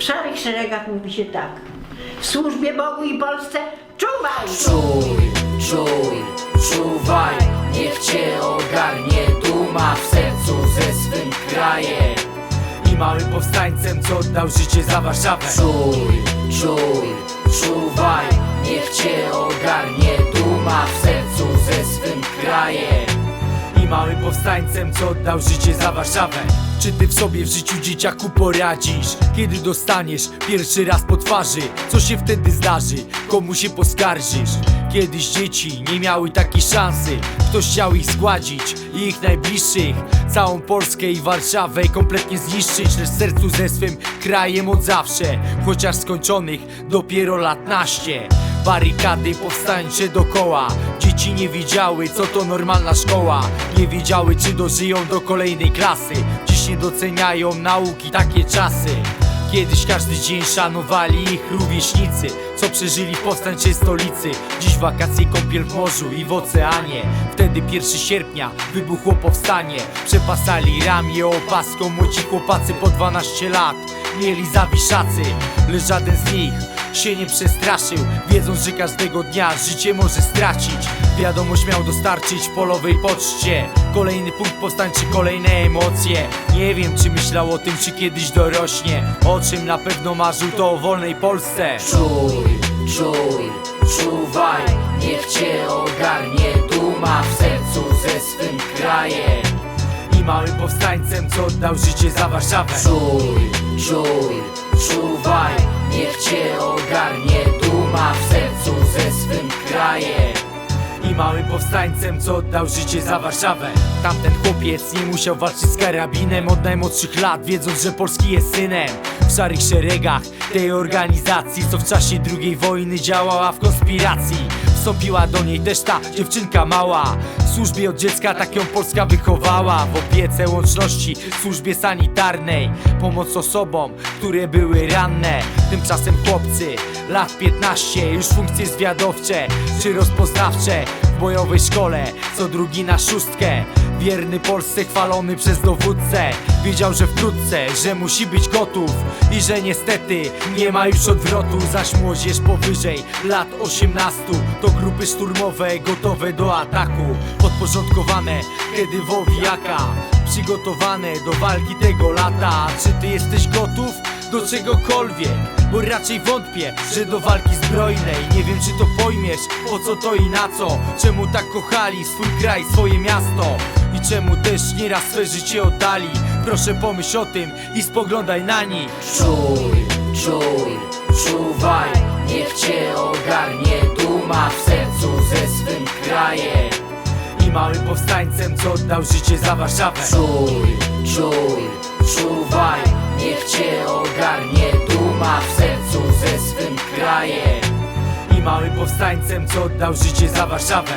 W szarych szeregach mówi się tak. W służbie Bogu i Polsce czuwaj! Czuj, czuj, czuwaj Niech cię ogarnie duma w sercu ze swym krajem I małym powstańcem, co oddał życie za Warszawę Czuj, czuj, czuwaj Niech cię ogarnie duma w sercu ze swym krajem I małym powstańcem, co oddał życie za Warszawę Czy ty w sobie w życiu dzieciaku poradzisz? Kiedy dostaniesz pierwszy raz po twarzy? Co się wtedy zdarzy? Komu się poskarżysz? Kiedyś dzieci nie miały takiej szansy Ktoś chciał ich zgładzić i ich najbliższych Całą Polskę i Warszawę kompletnie zniszczyć Lecz sercu ze swym krajem od zawsze Chociaż skończonych dopiero lat naście Barykady powstańcze dokoła Dzieci nie wiedziały co to normalna szkoła Nie wiedziały czy dożyją do kolejnej klasy Dziś nie doceniają nauki takie czasy. Kiedyś każdy dzień szanowali ich rówieśnicy Co przeżyli w powstańczej stolicy. Dziś wakacje kąpiel w morzu i w oceanie. Wtedy 1 sierpnia wybuchło powstanie. Przepasali ramię opaską Młodzi chłopacy po 12 lat. Mieli zawiszacy Lecz żaden z nich się nie przestraszył Wiedząc, że każdego dnia życie może stracić Wiadomość miał dostarczyć w polowej poczcie. Kolejny punkt powstańczy, kolejne emocje. Nie wiem czy myślał o tym, czy kiedyś dorośnie. O czym na pewno marzył to o wolnej Polsce. Czuj, czuj, czuwaj Niech cię ogarnie duma w sercu ze swym krajem. I małym powstańcem, co oddał życie za Warszawę. Czuj, czuj, czuwaj Niech cię ogarnie duma w sercu ze swym krajem Małym powstańcem, co oddał życie za Warszawę. Tamten chłopiec nie musiał walczyć z karabinem. Od najmłodszych lat Wiedząc, że Polski jest synem. W szarych szeregach tej organizacji Co w czasie II wojny działała w konspiracji Wstąpiła do niej też ta dziewczynka mała. W służbie od dziecka tak ją Polska wychowała. W opiece łączności, w służbie sanitarnej. Pomoc osobom, które były ranne. Tymczasem chłopcy, lat 15 Już funkcje zwiadowcze czy rozpoznawcze bojowej szkole, co drugi na szóstkę. Wierny Polsce chwalony przez dowódcę. Wiedział, że wkrótce, że musi być gotów I że niestety nie ma już odwrotu. Zaś młodzież powyżej lat 18 To grupy szturmowe gotowe do ataku. Podporządkowane Kedywowi Jaka Przygotowane do walki tego lata. Czy ty jesteś gotów do czegokolwiek? Bo raczej wątpię, że do walki zbrojnej. Nie wiem czy to pojmiesz, po co to i na co Czemu tak kochali swój kraj, swoje miasto I czemu też nieraz swe życie oddali. Proszę pomyśl o tym i spoglądaj na nich. Czuj, czuj, czuwaj Niech cię ogarnie duma w sercu ze swym krajem. I małym powstańcem, co oddał życie za Warszawę. Czuj, czuj, czuwaj Niech cię ogarnie duma w sercu ze swym krajem. I małym powstańcem, co oddał życie za Warszawę